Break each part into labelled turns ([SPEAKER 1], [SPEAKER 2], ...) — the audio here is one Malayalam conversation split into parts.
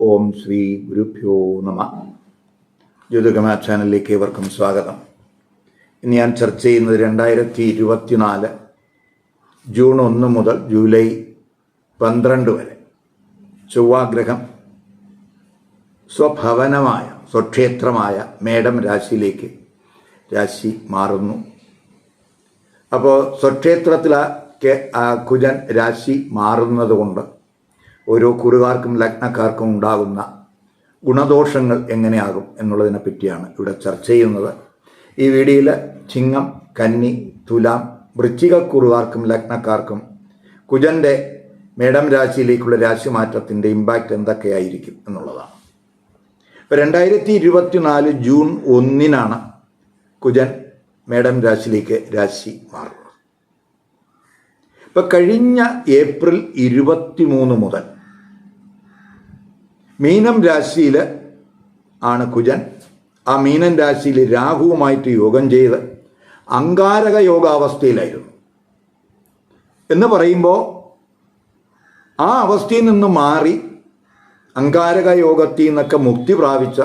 [SPEAKER 1] ഓം ശ്രീ ഗുരുഭ്യോ നമ. ജ്യോതികമ ചാനലിലേക്ക് ഏവർക്കും സ്വാഗതം. ഇന്ന് ഞാൻ ചർച്ച ചെയ്യുന്നത് രണ്ടായിരത്തി ഇരുപത്തിനാല് ജൂൺ ഒന്ന് മുതൽ ജൂലൈ പന്ത്രണ്ട് വരെ. ചൊവ്വാഗ്രഹം സ്വഭവനമായ സ്വക്ഷേത്രമായ മേടം രാശിയിലേക്ക് രാശി മാറുന്നു. അപ്പോൾ സ്വക്ഷേത്രത്തിലേക്ക് ആ കുജൻ രാശി മാറുന്നത് കൊണ്ട് ഓരോ കുറുകാർക്കും ലഗ്നക്കാർക്കും ഉണ്ടാകുന്ന ഗുണദോഷങ്ങൾ എങ്ങനെയാകും എന്നുള്ളതിനെ പറ്റിയാണ് ഇവിടെ ചർച്ച ചെയ്യുന്നത്. ഈ വീഡിയോയിൽ ചിങ്ങം കന്നി തുലാം വൃശ്ചിക കുറുകാർക്കും ലഗ്നക്കാർക്കും കുജന്റെ മേഡം രാശിയിലേക്കുള്ള രാശിമാറ്റത്തിന്റെ ഇമ്പാക്റ്റ് എന്തൊക്കെയായിരിക്കും എന്നുള്ളതാണ്. ഇപ്പോൾ രണ്ടായിരത്തി ഇരുപത്തിനാല് ജൂൺ ഒന്നിനാണ് കുജൻ മേഡം രാശിയിലേക്ക് രാശി മാറുന്നത്. ഇപ്പം കഴിഞ്ഞ ഏപ്രിൽ ഇരുപത്തി മൂന്ന് മുതൽ മീനം രാശിയിൽ ആണ് കുജൻ. ആ മീനൻ രാശിയിൽ രാഹുവുമായിട്ട് യോഗം ചെയ്ത് അങ്കാരക യോഗാവസ്ഥയിലായിരുന്നു. എന്ന് പറയുമ്പോൾ ആ അവസ്ഥയിൽ നിന്ന് മാറി അങ്കാരക യോഗത്തിൽ നിന്നൊക്കെ മുക്തി പ്രാപിച്ച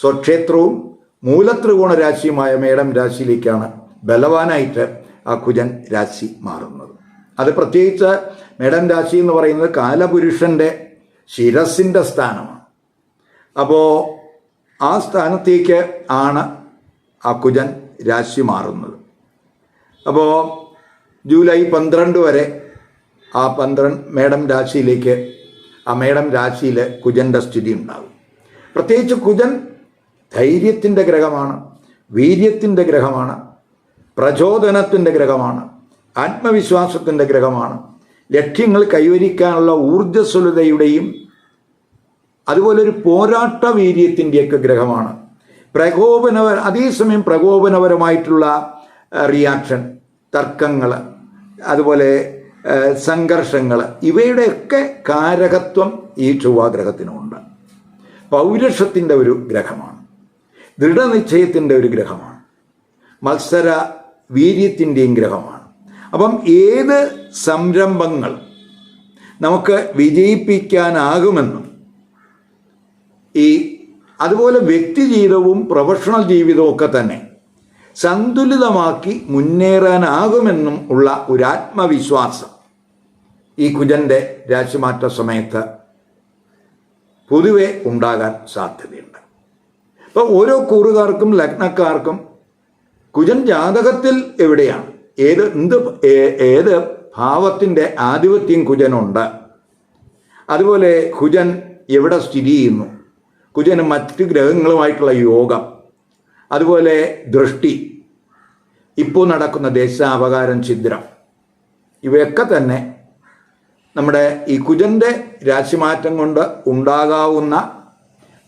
[SPEAKER 1] സ്വക്ഷേത്രവും മൂലത്രികോണ രാശിയുമായ മേടം രാശിയിലേക്കാണ് ബലവാനായിട്ട് ആ കുജൻ രാശി മാറുന്നത്. അത് പ്രത്യേകിച്ച് മേടം രാശി എന്ന് പറയുന്നത് കാലപുരുഷന്റെ ശിരസിന്റെ സ്ഥാനമാണ്. അപ്പോൾ ആ സ്ഥാനത്തേക്ക് ആണ് ആ കുജൻ രാശി മാറുന്നത്. അപ്പോൾ ജൂലൈ പന്ത്രണ്ട് വരെ ആ പന്ത്രണ്ട് മേടം രാശിയിലേക്ക് ആ മേടം രാശിയിൽ കുജന്റെ സ്ഥിതി ഉണ്ടാകും. പ്രത്യേകിച്ച് കുജൻ ധൈര്യത്തിന്റെ ഗ്രഹമാണ് വീര്യത്തിന്റെ ഗ്രഹമാണ് പ്രചോദനത്തിന്റെ ഗ്രഹമാണ് ആത്മവിശ്വാസത്തിന്റെ ഗ്രഹമാണ് ലക്ഷ്യങ്ങൾ കൈവരിക്കാനുള്ള ഊർജസ്വലതയുടെയും അതുപോലെ ഒരു പോരാട്ട വീര്യത്തിന്റെയൊക്കെ ഗ്രഹമാണ്. പ്രകോപനപര അതേസമയം പ്രകോപനപരമായിട്ടുള്ള റിയാക്ഷൻ തർക്കങ്ങൾ അതുപോലെ സംഘർഷങ്ങൾ ഇവയുടെയൊക്കെ കാരകത്വം ഈ ചൊവ്വാഗ്രഹത്തിനുണ്ട്. പൗരുഷത്തിന്റെ ഒരു ഗ്രഹമാണ്. ദൃഢനിശ്ചയത്തിന്റെ ഒരു ഗ്രഹമാണ്. മത്സര വീര്യത്തിന്റെയും ഗ്രഹമാണ്. അപ്പം ഏത് സംരംഭങ്ങൾ നമുക്ക് വിജയിപ്പിക്കാനാകുമെന്നും ഈ അതുപോലെ വ്യക്തി ജീവിതവും പ്രൊഫഷണൽ ജീവിതവും ഒക്കെ തന്നെ സന്തുലിതമാക്കി മുന്നേറാനാകുമെന്നും ഉള്ള ഒരു ആത്മവിശ്വാസം ഈ കുജന്റെ രാശിമാറ്റ സമയത്ത് പൊതുവെ ഉണ്ടാകാൻ സാധ്യതയുണ്ട്. അപ്പോൾ ഓരോ കൂറുകാർക്കും ലഗ്നക്കാർക്കും കുജൻ ജാതകത്തിൽ എവിടെയാണ്? ഏത് എന്ത് ഏത് ഭാവത്തിന്റെ ആധിപത്യം കുജനുണ്ട്? അതുപോലെ കുജൻ എവിടെ സ്ഥിതി ചെയ്യുന്നു? കുജന് മറ്റ് ഗ്രഹങ്ങളുമായിട്ടുള്ള യോഗം അതുപോലെ ദൃഷ്ടി ഇപ്പോൾ നടക്കുന്ന ദേശാപകാരം ഛിദ്രം ഇവയൊക്കെ തന്നെ നമ്മുടെ ഈ കുജന്റെ രാശിമാറ്റം കൊണ്ട് ഉണ്ടാകാവുന്ന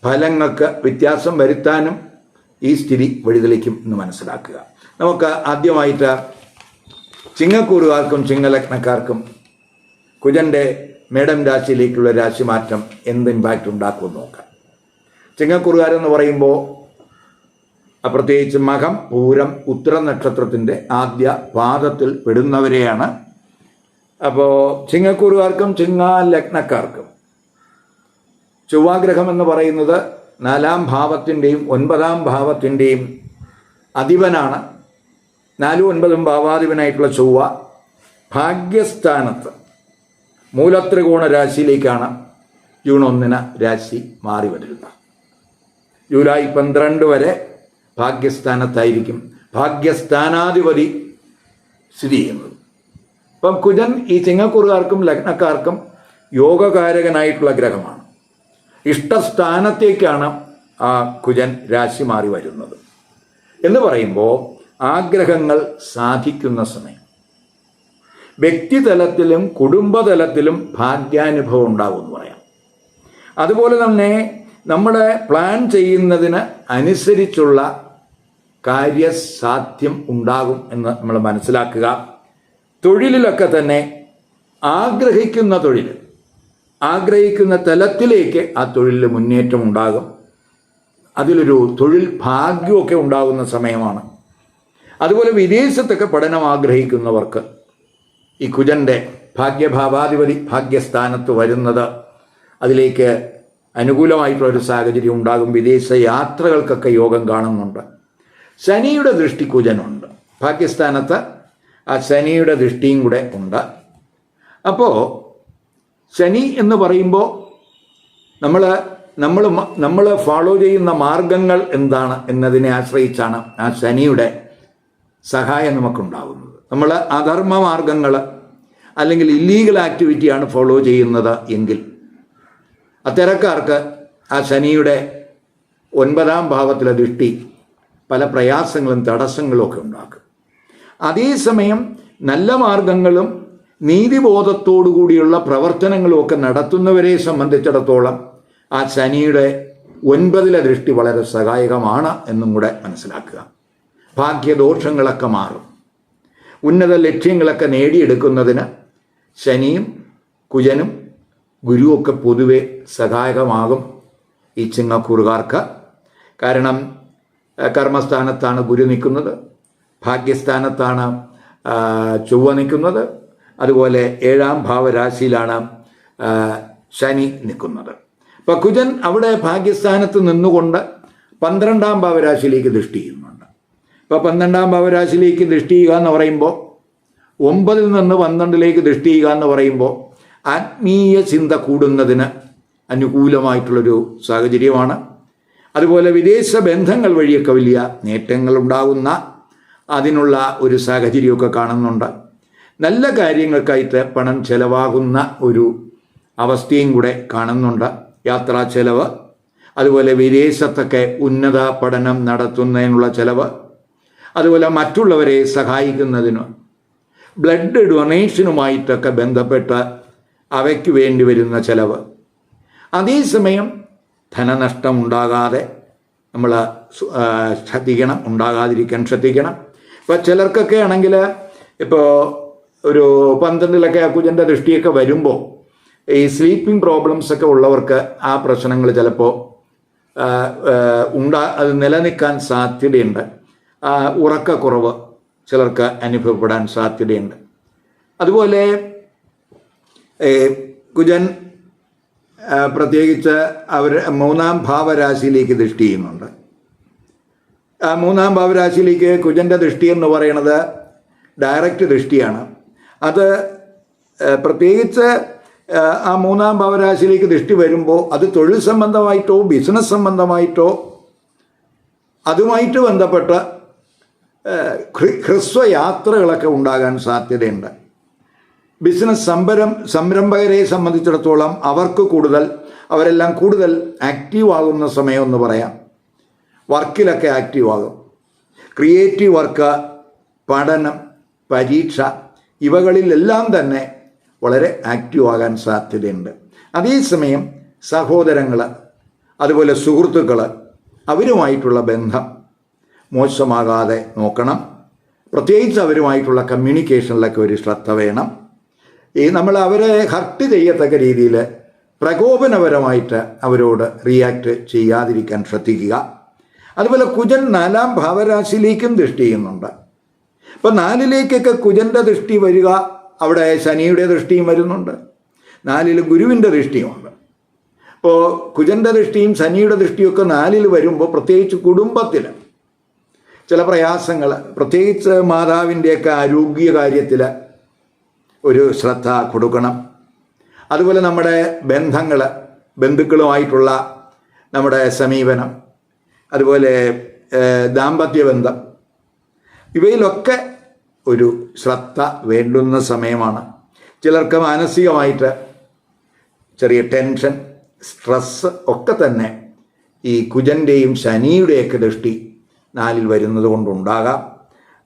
[SPEAKER 1] ഫലങ്ങൾക്ക് വ്യത്യാസം വരുത്താനും ഈ സ്ഥിതി വഴിതെളിക്കും എന്ന് മനസ്സിലാക്കുക. നമുക്ക് ആദ്യമായിട്ട് ചിങ്ങക്കൂറുകാർക്കും ചിങ്ങലഗ്നക്കാർക്കും കുജന്റെ മേഡം രാശിയിലേക്കുള്ള രാശിമാറ്റം എന്ത് ഇമ്പാക്റ്റ് ഉണ്ടാക്കുമെന്ന് നോക്കാം. ചിങ്ങക്കൂറുകാരെന്ന് പറയുമ്പോൾ പ്രത്യേകിച്ച് മകം പൂരം ഉത്തര നക്ഷത്രത്തിന്റെ ആദ്യ പാദത്തിൽ പെടുന്നവരെയാണ്. അപ്പോൾ ചിങ്ങക്കൂറുകാർക്കും ചിങ്ങ ലഗ്നക്കാർക്കും ചൊവ്വാഗ്രഹം എന്ന് പറയുന്നത് നാലാം ഭാവത്തിന്റെയും ഒൻപതാം ഭാവത്തിന്റെയും അധിപനാണ്. നാലും ഒൻപതും ഭാവാധിപനായിട്ടുള്ള ചൊവ്വ ഭാഗ്യസ്ഥാനത്ത് മൂലത്രികോണ രാശിയിലേക്കാണ് ജൂൺ ഒന്നിന് രാശി മാറി വരുന്നത്. ജൂലൈ പന്ത്രണ്ട് വരെ ഭാഗ്യസ്ഥാനത്തായിരിക്കും. ഭാഗ്യസ്ഥാനാധിപതി സ്ഥിതി ചെയ്യുന്നത്. അപ്പം കുജൻ ഈ ചിങ്ങക്കുറുകാർക്കും ലഗ്നക്കാർക്കും യോഗകാരകനായിട്ടുള്ള ഗ്രഹമാണ്. ഇഷ്ടസ്ഥാനത്തേക്കാണ് ആ കുജൻ രാശി മാറി വരുന്നത്. എന്ന് പറയുമ്പോൾ ആഗ്രഹങ്ങൾ സാധിക്കുന്ന സമയം. വ്യക്തിതലത്തിലും കുടുംബതലത്തിലും ഭാഗ്യാനുഭവം ഉണ്ടാവും എന്ന് പറയാം. അതുപോലെ തന്നെ നമ്മൾ പ്ലാൻ ചെയ്യുന്നതിന് അനുസരിച്ചുള്ള കാര്യസാധ്യം ഉണ്ടാകും എന്ന് നമ്മൾ മനസ്സിലാക്കുക. തൊഴിലിലൊക്കെ തന്നെ ആഗ്രഹിക്കുന്ന തൊഴിൽ ആഗ്രഹിക്കുന്ന തലത്തിലേക്ക് ആ തൊഴിലിൽ മുന്നേറ്റം ഉണ്ടാകും. അതിലൊരു തൊഴിൽ ഭാഗ്യമൊക്കെ ഉണ്ടാകുന്ന സമയമാണ് അതുപോലെ വിദേശത്തൊക്കെ പഠനം ആഗ്രഹിക്കുന്നവർക്ക് ഈ കുജന്റെ ഭാഗ്യഭാവാധിപതി ഭാഗ്യസ്ഥാനത്ത് വരുന്നത് അതിലേക്ക് അനുകൂലമായിട്ടുള്ള ഒരു സാഹചര്യം ഉണ്ടാകും. വിദേശ യാത്രകൾക്കൊക്കെ യോഗം കാണുന്നുണ്ട്. ശനിയുടെ ദൃഷ്ടി കുജനുണ്ട്. പാകിസ്ഥാനത്ത് ആ ശനിയുടെ ദൃഷ്ടിയും കൂടെ ഉണ്ട്. അപ്പോൾ ശനി എന്ന് പറയുമ്പോൾ നമ്മൾ നമ്മൾ നമ്മൾ ഫോളോ ചെയ്യുന്ന മാർഗങ്ങൾ എന്താണ് എന്നതിനെ ആശ്രയിച്ചാണ് ആ ശനിയുടെ സഹായം നമുക്കുണ്ടാകുന്നത്. നമ്മൾ അധർമ്മ മാർഗങ്ങൾ അല്ലെങ്കിൽ ഇല്ലീഗൽ ആക്ടിവിറ്റിയാണ് ഫോളോ ചെയ്യുന്നത് എങ്കിൽ അത്തരക്കാർക്ക് ആ ശനിയുടെ ഒൻപതാം ഭാവത്തിലെ ദൃഷ്ടി പല പ്രയാസങ്ങളും തടസ്സങ്ങളും ഒക്കെ ഉണ്ടാക്കും. അതേസമയം നല്ല മാർഗങ്ങളും നീതിബോധത്തോടു കൂടിയുള്ള പ്രവർത്തനങ്ങളും ഒക്കെ നടത്തുന്നവരെ സംബന്ധിച്ചിടത്തോളം ആ ശനിയുടെ ഒൻപതിലെ ദൃഷ്ടി വളരെ സഹായകമാണ് എന്നും കൂടെ മനസ്സിലാക്കുക. ഭാഗ്യദോഷങ്ങളൊക്കെ മാറും. ഉന്നത ലക്ഷ്യങ്ങളൊക്കെ നേടിയെടുക്കുന്നതിന് ശനിയും കുജനും ഗുരുവൊക്കെ പൊതുവെ സഹായകമാകും ഈ ചിങ്ങക്കൂറുകാർക്ക്. കാരണം കർമ്മസ്ഥാനത്താണ് ഗുരു നിൽക്കുന്നത് ഭാഗ്യസ്ഥാനത്താണ് ചൊവ്വ നിൽക്കുന്നത് അതുപോലെ ഏഴാം ഭാവരാശിയിലാണ് ശനി നിൽക്കുന്നത്. അപ്പോൾ കുജൻ അവിടെ ഭാഗ്യസ്ഥാനത്ത് നിന്നുകൊണ്ട് പന്ത്രണ്ടാം ഭാവരാശിയിലേക്ക് ദൃഷ്ടി ഇപ്പോൾ പന്ത്രണ്ടാം ഭാവരാശിയിലേക്ക് ദൃഷ്ടി ചെയ്യുക എന്ന് പറയുമ്പോൾ ഒമ്പതിൽ നിന്ന് പന്ത്രണ്ടിലേക്ക് ദൃഷ്ടി ചെയ്യുക എന്ന് പറയുമ്പോൾ ആത്മീയ ചിന്ത കൂടുന്നതിന് അനുകൂലമായിട്ടുള്ളൊരു സാഹചര്യമാണ്. അതുപോലെ വിദേശ ബന്ധങ്ങൾ വഴിയൊക്കെ വലിയ നേട്ടങ്ങൾ ഉണ്ടാകുന്ന അതിനുള്ള ഒരു സാഹചര്യമൊക്കെ കാണുന്നുണ്ട്. നല്ല കാര്യങ്ങൾക്കായിട്ട് പണം ചെലവാകുന്ന ഒരു അവസ്ഥയും കൂടെ കാണുന്നുണ്ട്. യാത്രാ ചെലവ് അതുപോലെ വിദേശത്തൊക്കെ ഉന്നത പഠനം നടത്തുന്നതിനുള്ള ചെലവ് അതുപോലെ മറ്റുള്ളവരെ സഹായിക്കുന്നതിനും. ബ്ലഡ് ഡൊണേഷനുമായിട്ടൊക്കെ ബന്ധപ്പെട്ട് അവയ്ക്ക് വേണ്ടി വരുന്ന ചിലവ്. അതേസമയം ധനനഷ്ടം ഉണ്ടാകാതെ നമ്മൾ ശ്രദ്ധിക്കണം ഉണ്ടാകാതിരിക്കാൻ ശ്രദ്ധിക്കണം. ഇപ്പോൾ ചിലർക്കൊക്കെ ആണെങ്കിൽ ഇപ്പോൾ ഒരു പന്ത്രണ്ടിലൊക്കെ ആ കുജന്റെ ദൃഷ്ടിയൊക്കെ വരുമ്പോൾ ഈ സ്ലീപ്പിംഗ് പ്രോബ്ലംസ് ഒക്കെ ഉള്ളവർക്ക് ആ പ്രശ്നങ്ങൾ ചിലപ്പോൾ ഉണ്ടാ അത് നിലനിൽക്കാൻ സാധ്യതയുണ്ട്. ഉറക്കക്കുറവ് ചിലർക്ക് അനുഭവപ്പെടാൻ സാധ്യതയുണ്ട്. അതുപോലെ കുജൻ പ്രത്യേകിച്ച് അവർ മൂന്നാം ഭാവരാശിയിലേക്ക് ദൃഷ്ടി ചെയ്യുന്നുണ്ട്. ആ മൂന്നാം ഭാവരാശിയിലേക്ക് കുജന്റെ ദൃഷ്ടി എന്ന് പറയുന്നത് ഡയറക്റ്റ് ദൃഷ്ടിയാണ്. അത് പ്രത്യേകിച്ച് ആ മൂന്നാം ഭാവരാശിയിലേക്ക് ദൃഷ്ടി വരുമ്പോൾ അത് തൊഴിൽ സംബന്ധമായിട്ടോ ബിസിനസ് സംബന്ധമായിട്ടോ അതുമായിട്ട് ബന്ധപ്പെട്ട ഏഹ്, ഹ്ര- ഹ്രസ്വ യാത്രകളൊക്കെ ഉണ്ടാകാൻ സാധ്യതയുണ്ട്. ബിസിനസ് സംരം സംരംഭകരെ സംബന്ധിച്ചിടത്തോളം അവർക്ക് കൂടുതൽ അവരെല്ലാം കൂടുതൽ ആക്റ്റീവ് ആകുന്ന സമയം എന്ന് പറയാം. വർക്കിലൊക്കെ ആക്റ്റീവ് ആകും ക്രിയേറ്റീവ് വർക്ക് പഠനം പരീക്ഷ ഇവകളിലെല്ലാം തന്നെ വളരെ ആക്റ്റീവ് ആകാൻ സാധ്യതയുണ്ട്. അതേസമയം സഹോദരങ്ങൾ അതുപോലെ സുഹൃത്തുക്കൾ അവരുമായിട്ടുള്ള ബന്ധം മോശമാകാതെ നോക്കണം. പ്രത്യേകിച്ച് അവരുമായിട്ടുള്ള കമ്മ്യൂണിക്കേഷനിലൊക്കെ ഒരു ശ്രദ്ധ വേണം. ഈ നമ്മൾ അവരെ ഹർട്ട് ചെയ്യത്തക്ക രീതിയിൽ പ്രകോപനപരമായിട്ട് അവരോട് റിയാക്ട് ചെയ്യാതിരിക്കാൻ ശ്രദ്ധിക്കുക. അതുപോലെ കുജൻ നാലാം ഭാവരാശിയിലേക്കും ദൃഷ്ടി ചെയ്യുന്നുണ്ട്. ഇപ്പം നാലിലേക്കൊക്കെ കുജന്റെ ദൃഷ്ടി വരിക അവിടെ ശനിയുടെ ദൃഷ്ടിയും വരുന്നുണ്ട്. നാലിൽ ഗുരുവിന്റെ ദൃഷ്ടിയുമുണ്ട്. അപ്പോൾ കുജന്റെ ദൃഷ്ടിയും ശനിയുടെ ദൃഷ്ടിയൊക്കെ നാലിൽ വരുമ്പോൾ പ്രത്യേകിച്ച് കുടുംബത്തിൽ ചില പ്രയാസങ്ങൾ പ്രത്യേകിച്ച് മാതാവിന്റെയൊക്കെ ആരോഗ്യ കാര്യത്തിൽ ഒരു ശ്രദ്ധ കൊടുക്കണം. അതുപോലെ നമ്മുടെ ബന്ധങ്ങൾ ബന്ധുക്കളുമായിട്ടുള്ള നമ്മുടെ സമീപനം അതുപോലെ ദാമ്പത്യ ബന്ധം ഇവയിലൊക്കെ ഒരു ശ്രദ്ധ വേണ്ടുന്ന സമയമാണ്. ചിലർക്ക് മാനസികമായിട്ട് ചെറിയ ടെൻഷൻ സ്ട്രെസ് ഒക്കെ തന്നെ ഈ കുജന്റെയും ശനിയുടെയൊക്കെ ദൃഷ്ടി നാലിൽ വരുന്നത് കൊണ്ടുണ്ടാകാം.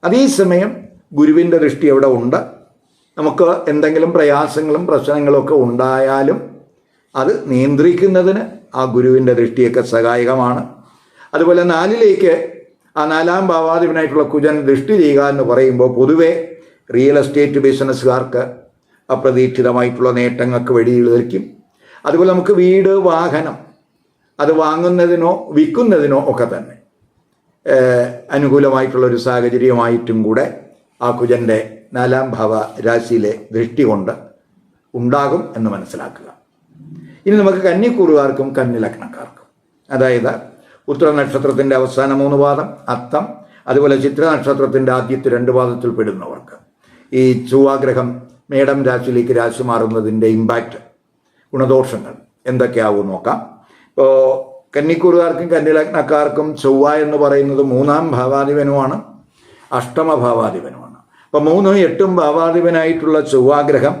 [SPEAKER 1] അതേസമയം ഗുരുവിന്റെ ദൃഷ്ടി അവിടെ ഉണ്ട്? നമുക്ക് എന്തെങ്കിലും പ്രയാസങ്ങളും പ്രശ്നങ്ങളൊക്കെ ഉണ്ടായാലും അത് നിയന്ത്രിക്കുന്നതിന് ആ ഗുരുവിന്റെ ദൃഷ്ടിയൊക്കെ സഹായകമാണ്. അതുപോലെ നാലിലേക്ക് ആ നാലാം ഭാവാധിപനായിട്ടുള്ള കുജൻ ദൃഷ്ടി ചെയ്യുക എന്ന് പറയുമ്പോൾ പൊതുവെ റിയൽ എസ്റ്റേറ്റ് ബിസിനസ്സുകാർക്ക് അപ്രതീക്ഷിതമായിട്ടുള്ള നേട്ടങ്ങൾക്ക് വഴിയിലേക്കും അതുപോലെ നമുക്ക് വീട് വാഹനം അത് വാങ്ങുന്നതിനോ വിൽക്കുന്നതിനോ ഒക്കെ തന്നെ. അനുകൂലമായിട്ടുള്ള ഒരു സാഹചര്യമായിട്ടും കൂടെ ആ കുജന്റെ നാലാം ഭാവ രാശിയിലെ ദൃഷ്ടി കൊണ്ട് ഉണ്ടാകും എന്ന് മനസ്സിലാക്കുക. ഇനി നമുക്ക് കന്നിക്കൂറുകാർക്കും കന്നിലഗ്നക്കാർക്കും. അതായത് ഉത്തര നക്ഷത്രത്തിന്റെ അവസാന മൂന്ന് പാദം അത്തം അതുപോലെ ചിത്ര നക്ഷത്രത്തിന്റെ ആദ്യത്തെ രണ്ട് പാദത്തിൽ പെടുന്നവർക്ക്. ഈ ചൊവ്വാഗ്രഹം മേടം രാശിയിലേക്ക് രാശി മാറുന്നതിന്റെ ഇമ്പാക്റ്റ് ഗുണദോഷങ്ങൾ എന്തൊക്കെയാവും നോക്കാം. ഇപ്പോൾ കന്നിക്കൂറുകാർക്കും കന്നിലഗ്നക്കാർക്കും ചൊവ്വ എന്ന് പറയുന്നത് മൂന്നാം ഭാവാധിപനുമാണ് അഷ്ടമ ഭാവാധിപനുമാണ് അപ്പോൾ മൂന്നും എട്ടും ഭാവാധിപനായിട്ടുള്ള ചൊവ്വാഗ്രഹം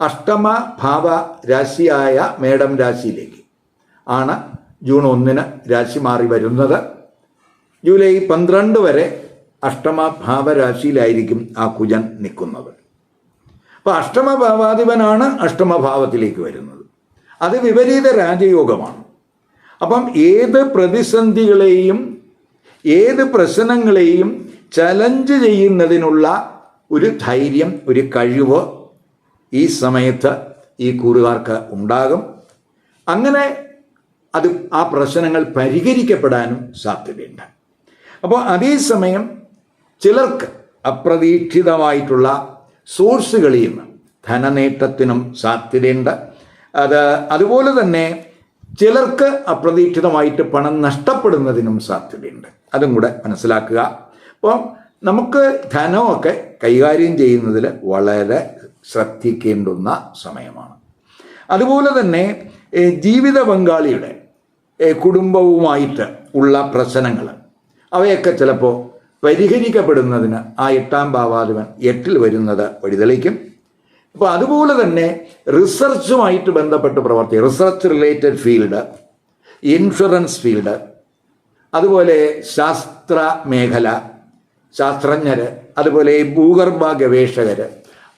[SPEAKER 1] അഷ്ടമ ഭാവ രാശിയായ മേടം രാശിയിലേക്ക് ആണ് ജൂൺ ഒന്നിന് രാശി മാറി വരുന്നത്. ജൂലൈ പന്ത്രണ്ട് വരെ അഷ്ടമ ഭാവരാശിയിലായിരിക്കും ആ കുജൻ നിൽക്കുന്നത്. അപ്പോൾ അഷ്ടമഭാവാധിപനാണ് അഷ്ടമഭാവത്തിലേക്ക് വരുന്നത്. അത് വിപരീത രാജയോഗമാണ്. അപ്പം ഏത് പ്രതിസന്ധികളെയും ഏത് പ്രശ്നങ്ങളെയും ചലഞ്ച് ചെയ്യുന്നതിനുള്ള ഒരു ധൈര്യം ഒരു കഴിവ് ഈ സമയത്ത് ഈ കൂറുകാർക്ക് ഉണ്ടാകും. അങ്ങനെ അത് ആ പ്രശ്നങ്ങൾ പരിഹരിക്കപ്പെടാനും സാധ്യതയുണ്ട്. അപ്പോൾ അതേസമയം ചിലർക്ക് അപ്രതീക്ഷിതമായിട്ടുള്ള സോഴ്സുകളിൽ നിന്ന് ധനനേട്ടത്തിനും സാധ്യതയുണ്ട്. അത് അതുപോലെ തന്നെ ചിലർക്ക് അപ്രതീക്ഷിതമായിട്ട് പണം നഷ്ടപ്പെടുന്നതിനും സാധ്യതയുണ്ട്. അതും കൂടെ മനസ്സിലാക്കുക. അപ്പം നമുക്ക് ധനമൊക്കെ കൈകാര്യം ചെയ്യുന്നതിൽ വളരെ ശ്രദ്ധിക്കേണ്ടുന്ന സമയമാണ്. അതുപോലെ തന്നെ ജീവിത പങ്കാളിയുടെ കുടുംബവുമായിട്ട് ഉള്ള പ്രശ്നങ്ങൾ അവയൊക്കെ ചിലപ്പോൾ പരിഹരിക്കപ്പെടുന്നതിന് ആ എട്ടാം ഭാവാധിപൻ എട്ടിൽ വരുന്നത് വഴിതെളിക്കും. അപ്പോൾ അതുപോലെ തന്നെ റിസർച്ചുമായിട്ട് ബന്ധപ്പെട്ട് പ്രവർത്തി research related field insurance field അതുപോലെ ശാസ്ത്ര മേഖല ശാസ്ത്രജ്ഞർ അതുപോലെ ഭൂഗർഭ ഗവേഷകർ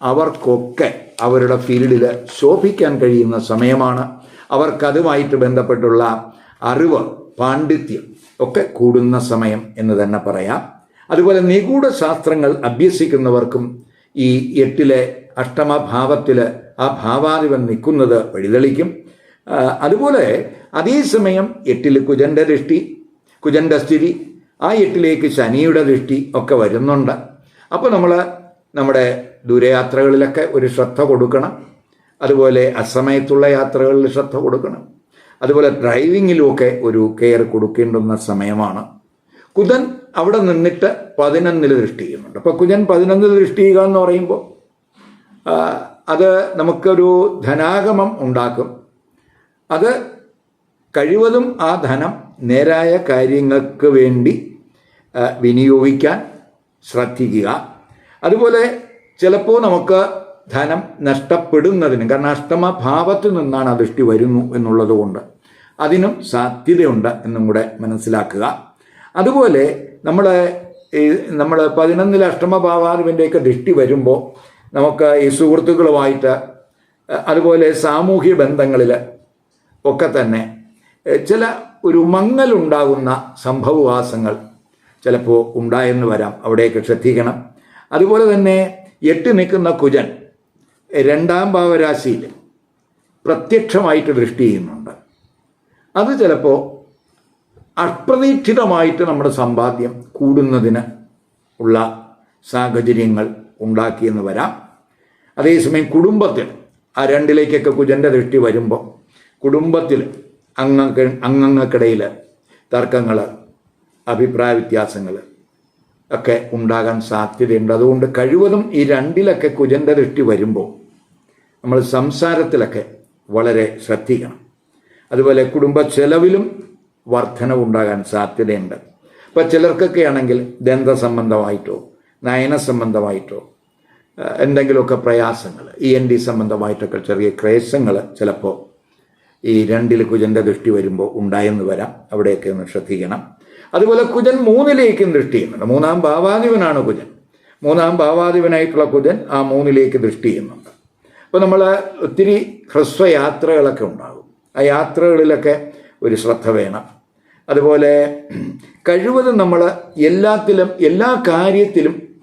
[SPEAKER 1] അവർക്കൊക്കെ അവരുടെ ഫീൽഡിൽ ശോഭിക്കാൻ കഴിയുന്ന സമയമാണ്. അവർക്കതുമായിട്ട് ബന്ധപ്പെട്ടുള്ള അറിവ് പാണ്ഡിത്യം ഒക്കെ കൂടുന്ന സമയം എന്ന് തന്നെ പറയാം. അതുപോലെ നിഗൂഢ ശാസ്ത്രങ്ങൾ അഭ്യസിക്കുന്നവർക്കും ഈ എട്ടിലെ അഷ്ടമഭാവത്തിൽ ആ ഭാവാധിപൻ നിൽക്കുന്നത് വഴിതെളിക്കും. അതുപോലെ അതേസമയം എട്ടിൽ കുജന്റെ ദൃഷ്ടി കുജന്റെ സ്ഥിതി ആ എട്ടിലേക്ക് ശനിയുടെ ദൃഷ്ടി ഒക്കെ വരുന്നുണ്ട്. അപ്പോൾ നമ്മൾ നമ്മുടെ ദൂരയാത്രകളിലൊക്കെ ഒരു ശ്രദ്ധ കൊടുക്കണം. അതുപോലെ അസമയത്തുള്ള യാത്രകളിൽ ശ്രദ്ധ കൊടുക്കണം. അതുപോലെ ഡ്രൈവിങ്ങിലുമൊക്കെ ഒരു കെയർ കൊടുക്കേണ്ടുന്ന സമയമാണ്. കുതൻ അവിടെ നിന്നിട്ട് പതിനൊന്നിൽ ദൃഷ്ടി ചെയ്യുന്നുണ്ട്. അപ്പോൾ കുജൻ പതിനൊന്നിൽ ദൃഷ്ടി ചെയ്യുക എന്ന് പറയുമ്പോൾ അത് നമുക്കൊരു ധനാഗമം ഉണ്ടാക്കും. അത് കഴിവതും ആ ധനം നേരായ കാര്യങ്ങൾക്ക് വേണ്ടി വിനിയോഗിക്കാൻ ശ്രദ്ധിക്കുക. അതുപോലെ ചിലപ്പോൾ നമുക്ക് ധനം നഷ്ടപ്പെടുന്നതിന് കാരണം അഷ്ടമ ഭാവത്തിൽ നിന്നാണ് ആ ദൃഷ്ടി വരുന്നു എന്നുള്ളത് കൊണ്ട് അതിനും സാധ്യതയുണ്ട് എന്നും കൂടെ മനസ്സിലാക്കുക. അതുപോലെ നമ്മൾ നമ്മൾ പതിനൊന്നിൽ അഷ്ടമഭാവാദിവിന്റെയൊക്കെ ദൃഷ്ടി വരുമ്പോൾ നമുക്ക് ഈ സുഹൃത്തുക്കളുമായിട്ട് അതുപോലെ സാമൂഹ്യ ബന്ധങ്ങളിൽ ഒക്കെ തന്നെ ചില ഒരു മങ്ങലുണ്ടാകുന്ന സംഭവവാസങ്ങൾ ചിലപ്പോൾ ഉണ്ടായെന്ന് വരാം. അവിടെയൊക്കെ ശ്രദ്ധിക്കണം. അതുപോലെ തന്നെ എട്ട് നിൽക്കുന്ന കുജൻ രണ്ടാം ഭാവരാശിയിൽ പ്രത്യക്ഷമായിട്ട് ദൃഷ്ടി ചെയ്യുന്നുണ്ട്. അത് ചിലപ്പോൾ അപ്രതീക്ഷിതമായിട്ട് നമ്മുടെ സമ്പാദ്യം കൂടുന്നതിന് ഉള്ള സാഹചര്യങ്ങൾ ഉണ്ടാക്കിയെന്ന് വരാം. അതേസമയം കുടുംബത്തിൽ ആ രണ്ടിലേക്കൊക്കെ കുജന്റെ ദൃഷ്ടി വരുമ്പോൾ കുടുംബത്തിൽ അംഗ അംഗങ്ങൾക്കിടയിൽ തർക്കങ്ങൾ അഭിപ്രായ വ്യത്യാസങ്ങൾ ഒക്കെ ഉണ്ടാകാൻ സാധ്യതയുണ്ട്. അതുകൊണ്ട് കഴിവതും ഈ രണ്ടിലൊക്കെ കുജന്റെ ദൃഷ്ടി വരുമ്പോൾ നമ്മൾ സംസാരത്തിലൊക്കെ വളരെ ശ്രദ്ധിക്കണം. അതുപോലെ കുടുംബ ചെലവിലും വർധനവുണ്ടാകാൻ സാധ്യതയുണ്ട്. ഇപ്പം ചിലർക്കൊക്കെ ആണെങ്കിൽ ദന്ത സംബന്ധമായിട്ടോ നയന സംബന്ധമായിട്ടോ എന്തെങ്കിലുമൊക്കെ പ്രയാസങ്ങൾ ഇ എൻ ഡി സംബന്ധമായിട്ടൊക്കെ ചെറിയ ക്ലേശങ്ങൾ ചിലപ്പോൾ ഈ രണ്ടിൽ കുജന്റെ ദൃഷ്ടി വരുമ്പോൾ ഉണ്ടായെന്ന് വരാം. അവിടെയൊക്കെ ഒന്ന് ശ്രദ്ധിക്കണം. അതുപോലെ കുജൻ മൂന്നിലേക്കും ദൃഷ്ടി ചെയ്യുന്നുണ്ട്. മൂന്നാം ഭാവാധിപനാണ് കുജൻ. മൂന്നാം ഭാവാധിപനായിട്ടുള്ള കുജൻ ആ മൂന്നിലേക്ക് ദൃഷ്ടി ചെയ്യുന്നുണ്ട്. അപ്പോൾ നമ്മൾ ഒത്തിരി ഹ്രസ്വയാത്രകളൊക്കെ ഉണ്ടാകും. ആ യാത്രകളിലൊക്കെ ഒരു ശ്രദ്ധ വേണം. അതുപോലെ കഴിവതും നമ്മൾ എല്ലാത്തിലും എല്ലാ കാര്യത്തിലും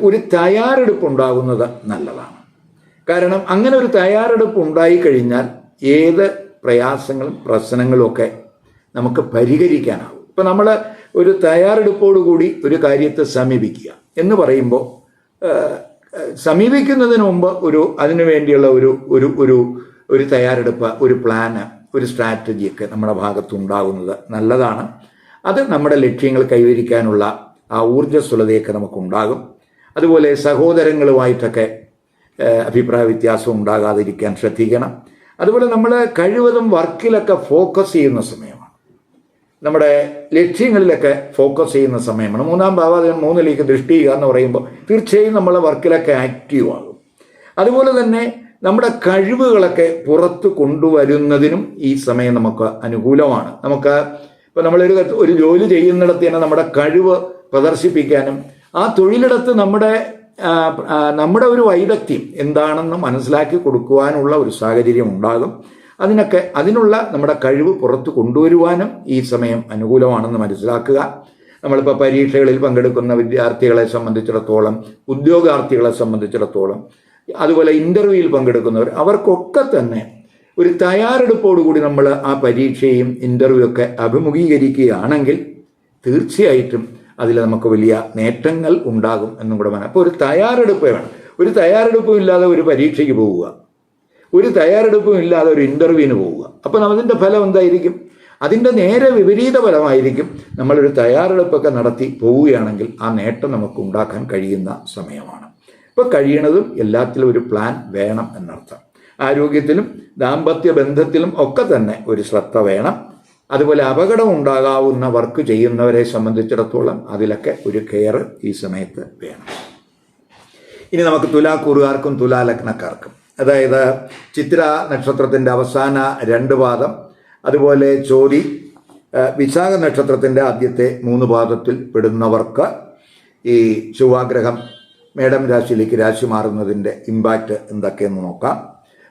[SPEAKER 1] ഒരു തയ്യാറെടുപ്പ് ഉണ്ടാകുന്നത് നല്ലതാണ്. കാരണം അങ്ങനെ ഒരു തയ്യാറെടുപ്പ് ഉണ്ടായിക്കഴിഞ്ഞാൽ ഏത് പ്രയാസങ്ങളും പ്രശ്നങ്ങളും ഒക്കെ നമുക്ക് പരിഹരിക്കാനാവും ഇപ്പം നമ്മൾ ഒരു തയ്യാറെടുപ്പോടുകൂടി ഒരു കാര്യത്തെ സമീപിക്കുക എന്ന് പറയുമ്പോൾ സമീപിക്കുന്നതിന് മുമ്പ് ഒരു അതിനു വേണ്ടിയുള്ള ഒരു ഒരു ഒരു ഒരു തയ്യാറെടുപ്പ് ഒരു പ്ലാന് ഒരു സ്ട്രാറ്റജിയൊക്കെ നമ്മുടെ ഭാഗത്തുണ്ടാകുന്നത് നല്ലതാണ്. അത് നമ്മുടെ ലക്ഷ്യങ്ങൾ കൈവരിക്കാനുള്ള ആ ഊർജസ്വലതയൊക്കെ നമുക്കുണ്ടാകും. അതുപോലെ സഹോദരങ്ങളുമായിട്ടൊക്കെ അഭിപ്രായ വ്യത്യാസം ഉണ്ടാകാതിരിക്കാൻ ശ്രദ്ധിക്കണം. അതുപോലെ നമ്മൾ കഴിവതും വർക്കിലൊക്കെ ഫോക്കസ് ചെയ്യുന്ന സമയമാണ്. നമ്മുടെ ലക്ഷ്യങ്ങളിലൊക്കെ ഫോക്കസ് ചെയ്യുന്ന സമയമാണ്. മൂന്നാം ഭാവാധിപൻ മൂന്നിലേക്ക് ദൃഷ്ടി ചെയ്യുക എന്ന് പറയുമ്പോൾ തീർച്ചയായും നമ്മൾ വർക്കിലൊക്കെ ആക്റ്റീവ് ആകും. അതുപോലെ തന്നെ നമ്മുടെ കഴിവുകളൊക്കെ പുറത്ത് കൊണ്ടുവരുന്നതിനും ഈ സമയം നമുക്ക് അനുകൂലമാണ്. നമുക്ക് ഇപ്പോൾ നമ്മളൊരു ഒരു ജോലി ചെയ്യുന്നിടത്ത് തന്നെ നമ്മുടെ കഴിവ് പ്രദർശിപ്പിക്കാനും ആ തൊഴിലിടത്ത് നമ്മുടെ നമ്മുടെ ഒരു വൈദഗ്ധ്യം എന്താണെന്ന് മനസ്സിലാക്കി കൊടുക്കുവാനുള്ള ഒരു സാഹചര്യം ഉണ്ടാകും. അതിനൊക്കെ അതിനുള്ള നമ്മുടെ കഴിവ് പുറത്ത് കൊണ്ടുവരുവാനും ഈ സമയം അനുകൂലമാണെന്ന് മനസ്സിലാക്കുക. നമ്മളിപ്പോൾ പരീക്ഷകളിൽ പങ്കെടുക്കുന്ന വിദ്യാർത്ഥികളെ സംബന്ധിച്ചിടത്തോളം ഉദ്യോഗാർത്ഥികളെ സംബന്ധിച്ചിടത്തോളം അതുപോലെ ഇന്റർവ്യൂവിൽ പങ്കെടുക്കുന്നവർ അവർക്കൊക്കെ തന്നെ ഒരു തയ്യാറെടുപ്പോടുകൂടി നമ്മൾ ആ പരീക്ഷയും ഇന്റർവ്യൂ ഒക്കെ അഭിമുഖീകരിക്കുകയാണെങ്കിൽ തീർച്ചയായിട്ടും അതിൽ നമുക്ക് വലിയ നേട്ടങ്ങൾ ഉണ്ടാകും എന്നും കൂടെ വേണം അപ്പോൾ ഒരു തയ്യാറെടുപ്പ് വേണം. ഒരു തയ്യാറെടുപ്പും ഇല്ലാതെ ഒരു പരീക്ഷയ്ക്ക് പോവുക. ഒരു തയ്യാറെടുപ്പും ഇല്ലാതെ ഒരു ഇന്റർവ്യൂവിന് പോവുക. അപ്പോൾ അതിന്റെ ഫലം എന്തായിരിക്കും? അതിന്റെ നേരെ വിപരീത ഫലമായിരിക്കും നമ്മളൊരു തയ്യാറെടുപ്പൊക്കെ നടത്തി പോവുകയാണെങ്കിൽ ആ നേട്ടം നമുക്ക് ഉണ്ടാക്കാൻ കഴിയുന്ന സമയമാണ്. ഇപ്പോൾ കഴിയണതും എല്ലാത്തിലും ഒരു പ്ലാൻ വേണം എന്നർത്ഥം. ആരോഗ്യത്തിലും ദാമ്പത്യ ബന്ധത്തിലും ഒക്കെ തന്നെ ഒരു ശ്രദ്ധ വേണം. അതുപോലെ അപകടം ഉണ്ടാകാവുന്ന വർക്ക് ചെയ്യുന്നവരെ സംബന്ധിച്ചിടത്തോളം അതിലൊക്കെ ഒരു കെയർ ഈ സമയത്ത് വേണം. ഇനി നമുക്ക് തുലാക്കൂറുകാർക്കും തുലാലഗ്നക്കാർക്കും. അതായത് ചിത്ര നക്ഷത്രത്തിന്റെ അവസാന രണ്ട് പാദം അതുപോലെ ചോതി വിശാഖ നക്ഷത്രത്തിന്റെ ആദ്യത്തെ മൂന്ന് പാദത്തിൽ പെടുന്നവർക്ക് ഈ ചൊവ്വാഗ്രഹം മേടം രാശിയിലേക്ക് രാശി മാറുന്നതിന്റെ ഇമ്പാക്റ്റ് എന്തൊക്കെയെന്ന് നോക്കാം.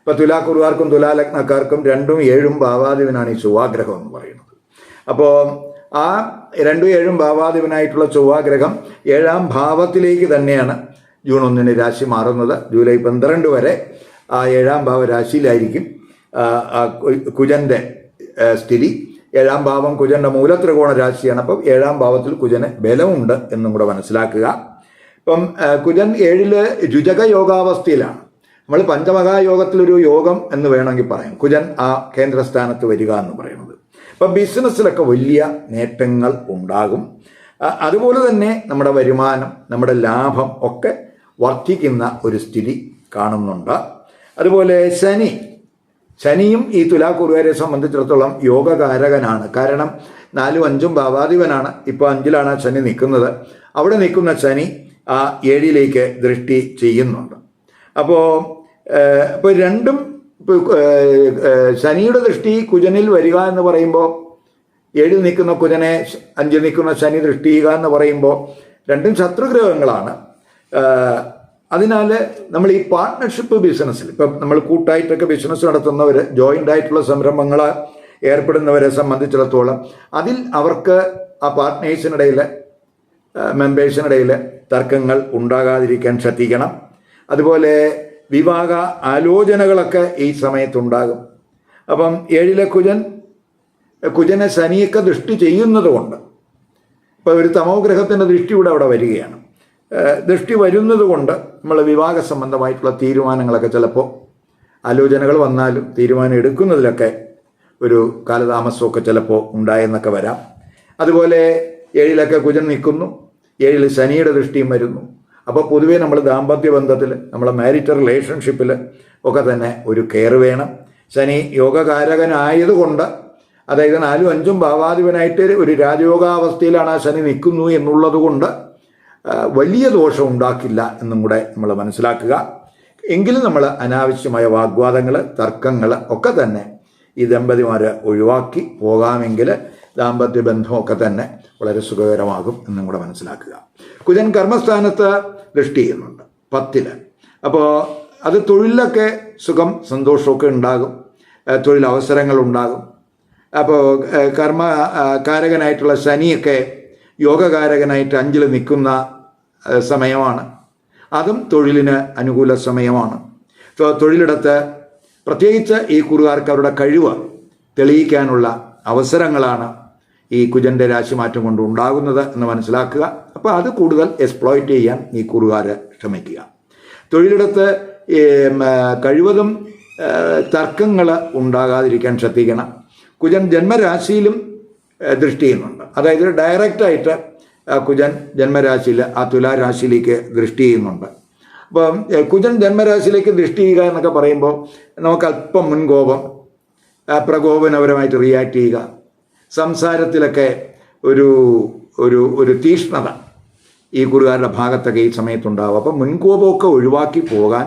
[SPEAKER 1] ഇപ്പോൾ തുലാക്കുറുകാർക്കും തുലാലഗ്നക്കാർക്കും രണ്ടും ഏഴും ഭാവാധിപനാണ് ഈ ചൊവ്വാഗ്രഹം എന്ന് പറയുന്നത്. അപ്പോ ആ രണ്ടും ഏഴും ഭാവാധിപനായിട്ടുള്ള ചൊവ്വാഗ്രഹം ഏഴാം ഭാവത്തിലേക്ക് തന്നെയാണ് ജൂൺ ഒന്നിന് രാശി മാറുന്നത്. ജൂലൈ പന്ത്രണ്ട് വരെ ആ ഏഴാം ഭാവ രാശിയിലായിരിക്കും. ആ, ആ കു- കുജന്റെ സ്ഥിതി. ഏഴാം ഭാവം കുജന്റെ മൂലത്രികോണ രാശിയാണ്. അപ്പം ഏഴാം ഭാവത്തിൽ കുജന് ബലമുണ്ട് എന്നും കൂടെ മനസ്സിലാക്കുക. ഇപ്പം കുജൻ ഏഴിൽ രുചക യോഗാവസ്ഥയിലാണ്. നമ്മൾ പഞ്ചമഹായോഗത്തിലൊരു യോഗം എന്ന് വേണമെങ്കിൽ പറയാം. കുജൻ ആ കേന്ദ്രസ്ഥാനത്ത് വരിക എന്ന് പറയുന്നത്. അപ്പം ബിസിനസ്സിലൊക്കെ വലിയ നേട്ടങ്ങൾ ഉണ്ടാകും. അതുപോലെ തന്നെ നമ്മുടെ വരുമാനം നമ്മുടെ ലാഭം ഒക്കെ വർദ്ധിക്കുന്ന ഒരു സ്ഥിതി കാണുന്നുണ്ട്. അതുപോലെ ശനി ശനിയും ഈ തുലാക്കുറുകാരെ സംബന്ധിച്ചിടത്തോളം യോഗകാരകനാണ്. കാരണം നാലും അഞ്ചും ഭാവാധിപനാണ്. ഇപ്പോൾ അഞ്ചിലാണ് ശനി നിൽക്കുന്നത്. അവിടെ നിൽക്കുന്ന ശനി ആ ഏഴിലേക്ക് ദൃഷ്ടി ചെയ്യുന്നുണ്ട്. അപ്പോൾ ഇപ്പോൾ രണ്ടും ശനിയുടെ ദൃഷ്ടി കുജനിൽ വരിക എന്ന് പറയുമ്പോൾ ഏഴിൽ നിൽക്കുന്ന കുജനെ അഞ്ചിൽ നിൽക്കുന്ന ശനി ദൃഷ്ടി ചെയ്യുക എന്ന് പറയുമ്പോൾ രണ്ടും ശത്രുഗ്രഹങ്ങളാണ്. അതിനാൽ നമ്മൾ ഈ പാർട്ട്ണർഷിപ്പ് ബിസിനസ്സിൽ ഇപ്പം നമ്മൾ കൂട്ടായിട്ടൊക്കെ ബിസിനസ് നടത്തുന്നവർ ജോയിന്റ് ആയിട്ടുള്ള സംരംഭങ്ങൾ ഏർപ്പെടുന്നവരെ സംബന്ധിച്ചിടത്തോളം അതിൽ അവർക്ക് ആ പാർട്ട്നേഴ്സിനിടയിൽ മെമ്പേഴ്സിനിടയിൽ തർക്കങ്ങൾ ഉണ്ടാകാതിരിക്കാൻ ശ്രദ്ധിക്കണം. അതുപോലെ വിവാഹ ആലോചനകളൊക്കെ ഈ സമയത്തുണ്ടാകും. അപ്പം ഏഴിലെ കുജൻ കുജനെ ശനിയൊക്കെ ദൃഷ്ടി ചെയ്യുന്നത് കൊണ്ട് ഇപ്പോൾ ഒരു തമോഗ്രഹത്തിന്റെ ദൃഷ്ടി കൂടെ അവിടെ വരികയാണ്. ദൃഷ്ടി വരുന്നത് കൊണ്ട് നമ്മൾ വിവാഹ സംബന്ധമായിട്ടുള്ള തീരുമാനങ്ങളൊക്കെ ചിലപ്പോൾ ആലോചനകൾ വന്നാലും തീരുമാനം എടുക്കുന്നതിലൊക്കെ ഒരു കാലതാമസമൊക്കെ ചിലപ്പോൾ ഉണ്ടായെന്നൊക്കെ വരാം. അതുപോലെ ഏഴിലൊക്കെ കുജൻ നിൽക്കുന്നു. ഏഴിൽ ശനിയുടെ ദൃഷ്ടിയും വരുന്നു. അപ്പോൾ പൊതുവേ നമ്മൾ ദാമ്പത്യ ബന്ധത്തിൽ നമ്മളെ മാരിറ്റൽ റിലേഷൻഷിപ്പിൽ ഒക്കെ തന്നെ ഒരു കെയർ വേണം. ശനി യോഗകാരകനായതുകൊണ്ട് അതായത് നാലും അഞ്ചും ഭാവാധിപനായിട്ട് ഒരു രാജയോഗാവസ്ഥയിലാണ് ആ ശനി നിൽക്കുന്നു എന്നുള്ളത് കൊണ്ട് വലിയ ദോഷം ഉണ്ടാക്കില്ല എന്നും കൂടെ നമ്മൾ മനസ്സിലാക്കുക. എങ്കിലും നമ്മൾ അനാവശ്യമായ വാഗ്വാദങ്ങൾ തർക്കങ്ങൾ ഒക്കെ തന്നെ ഈ ദമ്പതിമാർ ഒഴിവാക്കി പോകാമെങ്കിൽ ദാമ്പത്യ ബന്ധമൊക്കെ തന്നെ വളരെ സുഖകരമാകും എന്നും കൂടെ മനസ്സിലാക്കുക. കുജൻ കർമ്മസ്ഥാനത്ത് ദൃഷ്ടി ചെയ്യുന്നുണ്ട് പത്തിൽ. അപ്പോൾ അത് തൊഴിലൊക്കെ സുഖം സന്തോഷമൊക്കെ ഉണ്ടാകും തൊഴിലവസരങ്ങൾ ഉണ്ടാകും അപ്പോൾ കർമ്മ കാരകനായിട്ടുള്ള ശനിയൊക്കെ യോഗകാരകനായിട്ട് അഞ്ചിൽ നിൽക്കുന്ന സമയമാണ്. അതും തൊഴിലിന് അനുകൂല സമയമാണ്. തൊഴിലിടത്ത് പ്രത്യേകിച്ച് ഈ കുറുകാർക്ക് അവരുടെ കഴിവ് തെളിയിക്കാനുള്ള അവസരങ്ങളാണ് ഈ കുജന്റെ രാശിമാറ്റം കൊണ്ട് ഉണ്ടാകുന്നത് എന്ന് മനസ്സിലാക്കുക. അപ്പോൾ അത് കൂടുതൽ എക്സ്പ്ലോയിറ്റ് ചെയ്യാൻ ഈ കുറുകാർ ശ്രമിക്കുക. തൊഴിലിടത്ത് കഴിവതും തർക്കങ്ങൾ ഉണ്ടാകാതിരിക്കാൻ ശ്രദ്ധിക്കണം. കുജൻ ജന്മരാശിയിലും ദൃഷ്ടി ചെയ്യുന്നുണ്ട്. അതായത് ഡയറക്റ്റായിട്ട് കുജൻ ജന്മരാശിയിൽ ആ തുലാരാശിയിലേക്ക് ദൃഷ്ടി ചെയ്യുന്നുണ്ട്. അപ്പം കുജൻ ജന്മരാശിയിലേക്ക് ദൃഷ്ടി ചെയ്യുക എന്നൊക്കെ പറയുമ്പോൾ നമുക്ക് അല്പം മുൻകോപം പ്രകോപനപരമായിട്ട് റിയാക്ട് ചെയ്യുക. സംസാരത്തിലൊക്കെ ഒരു ഒരു ഒരു തീഷ്ണത ഈ കുറുകാരുടെ ഭാഗത്തൊക്കെ ഈ സമയത്തുണ്ടാവും. അപ്പം മുൻകോപമൊക്കെ ഒഴിവാക്കി പോകാൻ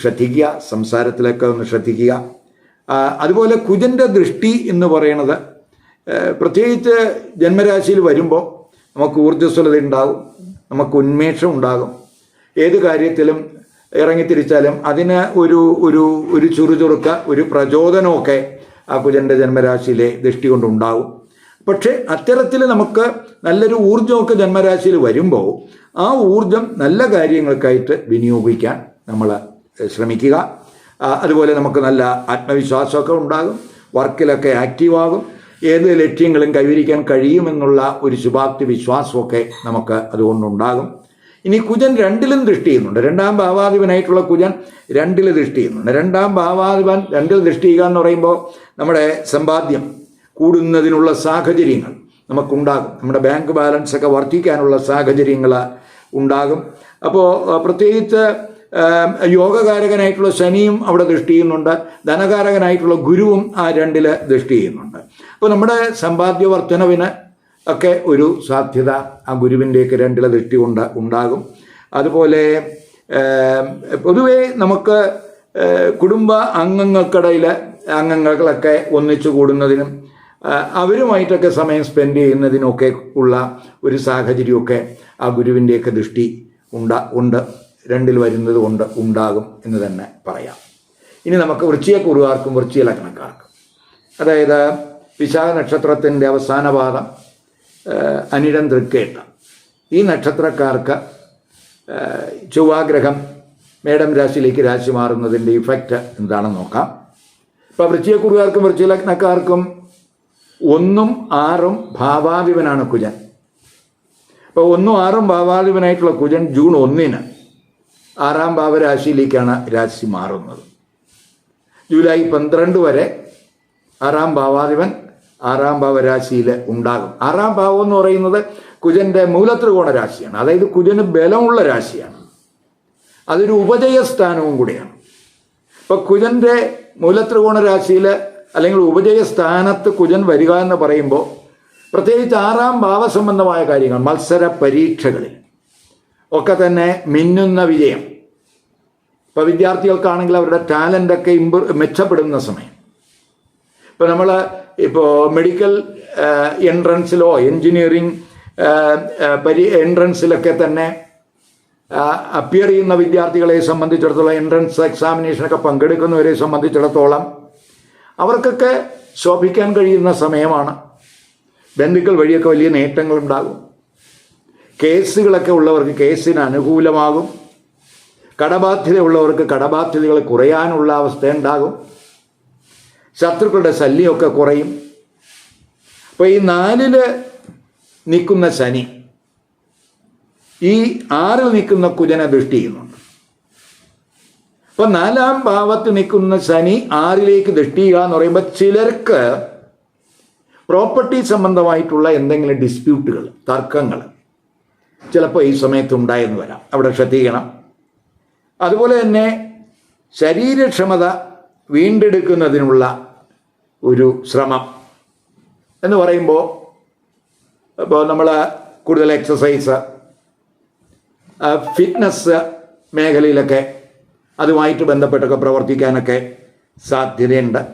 [SPEAKER 1] ശ്രദ്ധിക്കുക സംസാരത്തിലൊക്കെ ഒന്ന് ശ്രദ്ധിക്കുക. അതുപോലെ കുജന്റെ ദൃഷ്ടി എന്ന് പറയുന്നത് പ്രത്യേകിച്ച് ജന്മരാശിയിൽ വരുമ്പോൾ നമുക്ക് ഊർജസ്വലത ഉണ്ടാകും നമുക്ക് ഉന്മേഷം ഉണ്ടാകും. ഏത് കാര്യത്തിലും ഇറങ്ങിത്തിരിച്ചാലും അതിന് ഒരു ഒരു ഒരു ചുറുചുറുക്ക ഒരു പ്രചോദനമൊക്കെ ആ കുജന്റെ ജന്മരാശിയിലെ ദൃഷ്ടി കൊണ്ടുണ്ടാവും പക്ഷേ അത്തരത്തിൽ നമുക്ക് നല്ലൊരു ഊർജമൊക്കെ ജന്മരാശിയിൽ വരുമ്പോൾ ആ ഊർജം നല്ല കാര്യങ്ങൾക്കായിട്ട് വിനിയോഗിക്കാൻ നമ്മൾ ശ്രമിക്കുക. അതുപോലെ നമുക്ക് നല്ല ആത്മവിശ്വാസമൊക്കെ ഉണ്ടാകും വർക്കിലൊക്കെ ആക്റ്റീവാകും ഏത് ലക്ഷ്യങ്ങളും കൈവരിക്കാൻ കഴിയുമെന്നുള്ള ഒരു ശുഭാപ്തി വിശ്വാസമൊക്കെ നമുക്ക് അതുകൊണ്ടുണ്ടാകും. ഇനി കുജൻ രണ്ടിലും ദൃഷ്ടി ചെയ്യുന്നുണ്ട് രണ്ടാം ഭാവാധിപനായിട്ടുള്ള കുജൻ രണ്ടിൽ ദൃഷ്ടി ചെയ്യുന്നുണ്ട് രണ്ടാം ഭാവാധിപൻ രണ്ടിൽ ദൃഷ്ടി ചെയ്യുക എന്ന് പറയുമ്പോൾ നമ്മുടെ സമ്പാദ്യം കൂടുന്നതിനുള്ള സാഹചര്യങ്ങൾ നമുക്കുണ്ടാകും. നമ്മുടെ ബാങ്ക് ബാലൻസ് ഒക്കെ വർദ്ധിക്കാനുള്ള സാഹചര്യങ്ങൾ ഉണ്ടാകും. അപ്പോൾ പ്രത്യേകിച്ച് യോഗകാരകനായിട്ടുള്ള ശനിയും അവിടെ ദൃഷ്ടി ചെയ്യുന്നുണ്ട് ധനകാരകനായിട്ടുള്ള ഗുരുവും ആ രണ്ടിൽ ദൃഷ്ടി ചെയ്യുന്നുണ്ട് അപ്പോൾ നമ്മുടെ സമ്പാദ്യ വർധനവിന് ഒക്കെ ഒരു സാധ്യത ആ ഗുരുവിന്റെയൊക്കെ രണ്ടില ദൃഷ്ടി ഉണ്ട ഉണ്ടാകും. അതുപോലെ പൊതുവേ നമുക്ക് കുടുംബ അംഗങ്ങൾക്കിടയിൽ അംഗങ്ങൾക്കൊക്കെ ഒന്നിച്ചു കൂടുന്നതിനും അവരുമായിട്ടൊക്കെ സമയം സ്പെൻഡ് ചെയ്യുന്നതിനൊക്കെ ഉള്ള ഒരു സാഹചര്യമൊക്കെ ആ ഗുരുവിന്റെയൊക്കെ ദൃഷ്ടി ഉണ്ടാ ഉണ്ട്. രണ്ടിൽ വരുന്നത് കൊണ്ട് ഉണ്ടാകും എന്ന് തന്നെ പറയാം. ഇനി നമുക്ക് വൃശ്ചികക്കുറുകാർക്കും വൃശ്ചിക ലഗ്നക്കാർക്കും അതായത് വിശാഖ നക്ഷത്രത്തിന്റെ അവസാന പാദം അനിഴം തൃക്കേട്ട ഈ നക്ഷത്രക്കാർക്ക് ചൊവ്വാഗ്രഹം മേടം രാശിയിലേക്ക് രാശി മാറുന്നതിന്റെ ഇഫക്റ്റ് എന്താണെന്ന് നോക്കാം. ഇപ്പോൾ വൃശ്ചികക്കുറുകാർക്കും വൃശ്ചിക ലഗ്നക്കാർക്കും ഒന്നും ആറും ഭാവാധിപനാണ് കുജൻ. അപ്പോൾ ഒന്നും ആറും ഭാവാധിപനായിട്ടുള്ള കുജൻ ജൂൺ ഒന്നിന് ആറാം ഭാവരാശിയിലേക്കാണ് രാശി മാറുന്നത്. ജൂലൈ പന്ത്രണ്ട് വരെ ആറാം ഭാവാധിപൻ ആറാം ഭാവരാശിയിൽ ഉണ്ടാകും. ആറാം ഭാവം എന്ന് പറയുന്നത് കുജന്റെ മൂലത്രികോണ രാശിയാണ്. അതായത് കുജന് ബലമുള്ള രാശിയാണ്. അതൊരു ഉപജയ സ്ഥാനവും കൂടിയാണ്. ഇപ്പൊ കുജന്റെ മൂലത്രികോണ രാശിയിൽ അല്ലെങ്കിൽ ഉപജയ സ്ഥാനത്ത് കുജൻ വരിക എന്ന് പറയുമ്പോൾ പ്രത്യേകിച്ച് ആറാം ഭാവസംബന്ധമായ കാര്യങ്ങൾ മത്സര പരീക്ഷകളിൽ ഒക്കെ തന്നെ മിന്നുന്ന വിജയം. ഇപ്പോൾ വിദ്യാർത്ഥികൾക്കാണെങ്കിൽ അവരുടെ ടാലന്റൊക്കെ ഇമ്പ്രൂ മെച്ചപ്പെടുന്ന സമയം. ഇപ്പോൾ നമ്മൾ ഇപ്പോൾ മെഡിക്കൽ എൻട്രൻസിലോ എൻജിനീയറിംഗ് പരി എൻട്രൻസിലൊക്കെ തന്നെ അപ്പിയർ ചെയ്യുന്ന വിദ്യാർത്ഥികളെ സംബന്ധിച്ചിടത്തോളം എൻട്രൻസ് എക്സാമിനേഷനൊക്കെ പങ്കെടുക്കുന്നവരെ സംബന്ധിച്ചിടത്തോളം അവർക്കൊക്കെ ശോഭിക്കാൻ കഴിയുന്ന സമയമാണ്. ബന്ധുക്കൾ വഴിയൊക്കെ വലിയ നേട്ടങ്ങളുണ്ടാകും. കേസുകളൊക്കെ ഉള്ളവർക്ക് കേസിന് അനുകൂലമാകും. കടബാധ്യത ഉള്ളവർക്ക് കടബാധ്യതകൾ കുറയാനുള്ള അവസ്ഥ ഉണ്ടാകും ശത്രുക്കളുടെ ശല്യമൊക്കെ കുറയും. അപ്പോൾ ഈ നാലിൽ നിൽക്കുന്ന ശനി ഈ ആറിൽ നിൽക്കുന്ന കുജനെ ദൃഷ്ടി ചെയ്യുന്നുണ്ട്. അപ്പൊ നാലാം ഭാവത്ത് നിൽക്കുന്ന ശനി ആറിലേക്ക് ദൃഷ്ടി ചെയ്യുക എന്ന് പറയുമ്പോൾ ചിലർക്ക് പ്രോപ്പർട്ടി സംബന്ധമായിട്ടുള്ള എന്തെങ്കിലും ഡിസ്പ്യൂട്ടുകൾ തർക്കങ്ങൾ ചിലപ്പോൾ ഈ സമയത്ത് ഉണ്ടായെന്ന് വരാം. അവിടെ ശ്രദ്ധിക്കണം. അതുപോലെ തന്നെ ശരീരക്ഷമത വീണ്ടെടുക്കുന്നതിനുള്ള ഒരു ശ്രമം എന്ന് പറയുമ്പോൾ ഇപ്പോൾ നമ്മൾ കൂടുതൽ എക്സസൈസ് ഫിറ്റ്നസ് മേഖലയിലൊക്കെ അതുമായിട്ട് ബന്ധപ്പെട്ടൊക്കെ പ്രവർത്തിക്കാനൊക്കെ സാധ്യതയുണ്ട്.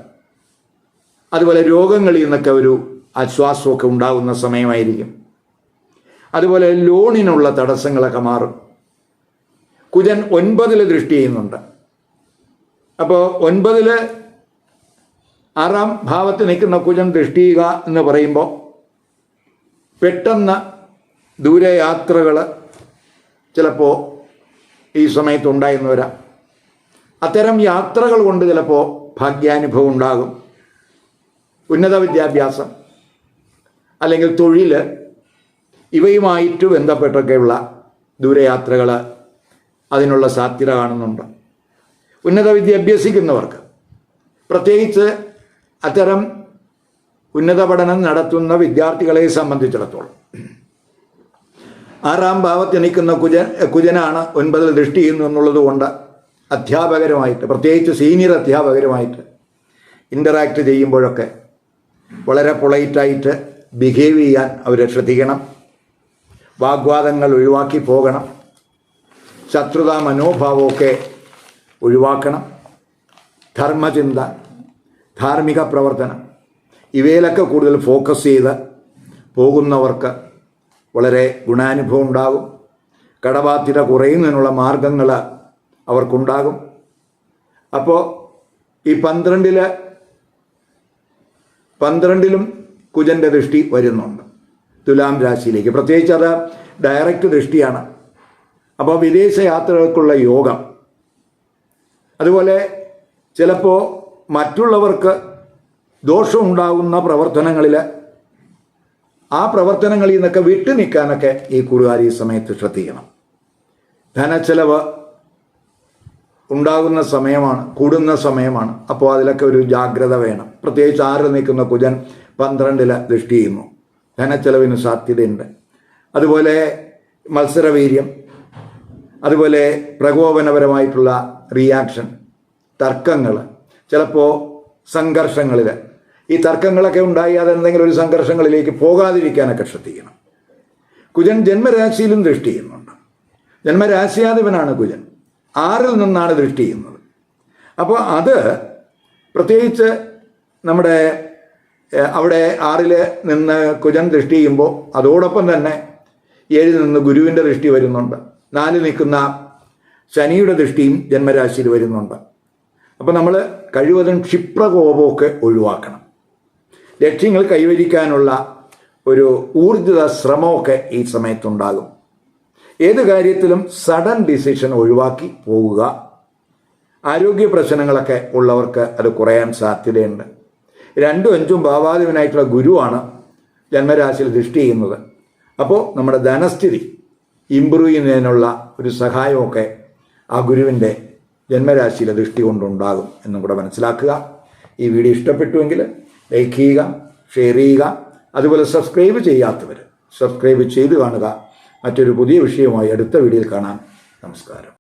[SPEAKER 1] അതുപോലെ രോഗങ്ങളിൽ നിന്നൊക്കെ ഒരു ആശ്വാസമൊക്കെ ഉണ്ടാകുന്ന സമയമായിരിക്കും. അതുപോലെ ലോണിനുള്ള തടസ്സങ്ങളൊക്കെ മാറും. കുജൻ ഒൻപതിൽ ദൃഷ്ടി ചെയ്യുന്നുണ്ട്. അപ്പോൾ ഒൻപതിൽ ആറാം ഭാവത്ത് നിൽക്കുന്ന കുജൻ ദൃഷ്ടിക എന്ന് പറയുമ്പോൾ പെട്ടെന്ന് ദൂരയാത്രകൾ ചിലപ്പോൾ ഈ സമയത്ത് ഉണ്ടായെന്ന് വരാം അത്തരം യാത്രകൾ കൊണ്ട് ചിലപ്പോൾ ഭാഗ്യാനുഭവം ഉണ്ടാകും. ഉന്നത വിദ്യാഭ്യാസം അല്ലെങ്കിൽ തൊഴിൽ ഇവയുമായിട്ട് ബന്ധപ്പെട്ടൊക്കെയുള്ള ദൂരയാത്രകൾ അതിനുള്ള സാധ്യത കാണുന്നുണ്ട്. ഉന്നത വിദ്യ അഭ്യസിക്കുന്നവർക്ക് പ്രത്യേകിച്ച് അത്തരം ഉന്നത പഠനം നടത്തുന്ന വിദ്യാർത്ഥികളെ സംബന്ധിച്ചിടത്തോളം. ആറാം ഭാവത്തിൽ നിൽക്കുന്ന കുജൻ കുജനാണ് ഒൻപതിൽ ദൃഷ്ടി ചെയ്യുന്നു എന്നുള്ളത് കൊണ്ട് അധ്യാപകരുമായിട്ട് പ്രത്യേകിച്ച് സീനിയർ അധ്യാപകരുമായിട്ട് ഇന്ററാക്ട് ചെയ്യുമ്പോഴൊക്കെ വളരെ പൊളൈറ്റായിട്ട് ബിഹേവ് ചെയ്യാൻ അവരെ ശ്രദ്ധിക്കണം. വാഗ്വാദങ്ങൾ ഒഴിവാക്കി പോകണം. ശത്രുതാ മനോഭാവമൊക്കെ ഒഴിവാക്കണം. ധർമ്മചിന്ത ധാർമ്മിക പ്രവർത്തനം. ഇവയിലൊക്കെ കൂടുതൽ ഫോക്കസ് ചെയ്ത് പോകുന്നവർക്ക് വളരെ ഗുണാനുഭവം ഉണ്ടാകും. കടബാധ്യത കുറയുന്നതിനുള്ള മാർഗങ്ങൾ അവർക്കുണ്ടാകും. അപ്പോൾ ഈ പന്ത്രണ്ടിൽ പന്ത്രണ്ടിലും കുജന്റെ ദൃഷ്ടി വരുന്നുണ്ട്. തുലാം രാശിയിലേക്ക്. പ്രത്യേകിച്ച് അത് ഡയറക്റ്റ് ദൃഷ്ടിയാണ്. അപ്പോൾ വിദേശ യാത്രകൾക്കുള്ള യോഗം. അതുപോലെ ചിലപ്പോൾ മറ്റുള്ളവർക്ക് ദോഷമുണ്ടാകുന്ന പ്രവർത്തനങ്ങളിൽ ആ പ്രവർത്തനങ്ങളിൽ നിന്നൊക്കെ വിട്ടു നിൽക്കാനൊക്കെ ഈ കുറുകാർ ഈ സമയത്ത് ശ്രദ്ധിക്കണം. ധനച്ചെലവ് ഉണ്ടാകുന്ന സമയമാണ് കൂടുന്ന സമയമാണ്. അപ്പോൾ അതിലൊക്കെ ഒരു ജാഗ്രത വേണം. പ്രത്യേകിച്ച് ആറ് നിൽക്കുന്ന കുജൻ പന്ത്രണ്ടിൽ ദൃഷ്ടി ചെയ്യുന്നു. ധനച്ചെലവിന് സാധ്യതയുണ്ട്. അതുപോലെ മത്സരവീര്യം അതുപോലെ പ്രകോപനപരമായിട്ടുള്ള റിയാക്ഷൻ തർക്കങ്ങൾ ചിലപ്പോൾ സംഘർഷങ്ങളിൽ ഈ തർക്കങ്ങളൊക്കെ ഉണ്ടായി അതെന്തെങ്കിലും ഒരു സംഘർഷങ്ങളിലേക്ക് പോകാതിരിക്കാനൊക്കെ ശ്രദ്ധിക്കണം. കുജൻ ജന്മരാശിയിലും ദൃഷ്ടി ചെയ്യുന്നുണ്ട്. ജന്മരാശിയാധിപനാണ് കുജൻ. ആറിൽ നിന്നാണ് ദൃഷ്ടി ചെയ്യുന്നത്. അപ്പോൾ അത് പ്രത്യേകിച്ച് നമ്മുടെ അവിടെ ആറിൽ നിന്ന് കുജൻ ദൃഷ്ടി ചെയ്യുമ്പോൾ അതോടൊപ്പം തന്നെ ഏഴിൽ നിന്ന് ഗുരുവിന്റെ ദൃഷ്ടി വരുന്നുണ്ട്. നാലിൽ നിൽക്കുന്ന ശനിയുടെ ദൃഷ്ടിയും ജന്മരാശിയിൽ വരുന്നുണ്ട്. അപ്പോൾ നമ്മൾ കഴിവതും ക്ഷിപ്രകോപമൊക്കെ ഒഴിവാക്കണം. ലക്ഷ്യങ്ങൾ കൈവരിക്കാനുള്ള ഒരു ഊർജിത ശ്രമമൊക്കെ ഈ സമയത്തുണ്ടാകും. ഏത് കാര്യത്തിലും സഡൻ ഡിസിഷൻ ഒഴിവാക്കി പോവുക. ആരോഗ്യ പ്രശ്നങ്ങളൊക്കെ ഉള്ളവർക്ക് അത് കുറയാൻ സാധ്യതയുണ്ട്. രണ്ടും അഞ്ചും ഭാവാധിപനായിട്ടുള്ള ഗുരുവാണ് ജന്മരാശിയിൽ ദൃഷ്ടി ചെയ്യുന്നത്. അപ്പോൾ നമ്മുടെ ധനസ്ഥിതി ഇമ്പ്രൂവ് ചെയ്യുന്നതിനുള്ള ഒരു സഹായമൊക്കെ ആ ഗുരുവിന്റെ ജന്മരാശിയിലെ ദൃഷ്ടി കൊണ്ടുണ്ടാകും എന്നും കൂടെ മനസ്സിലാക്കുക. ഈ വീഡിയോ ഇഷ്ടപ്പെട്ടുവെങ്കിൽ ലൈക്ക് ചെയ്യുക ഷെയർ ചെയ്യുക അതുപോലെ സബ്സ്ക്രൈബ് ചെയ്യാത്തവർ സബ്സ്ക്രൈബ് ചെയ്ത് കാണുക. മറ്റൊരു പുതിയ വിഷയവുമായി അടുത്ത വീഡിയോയിൽ കാണാം. നമസ്കാരം.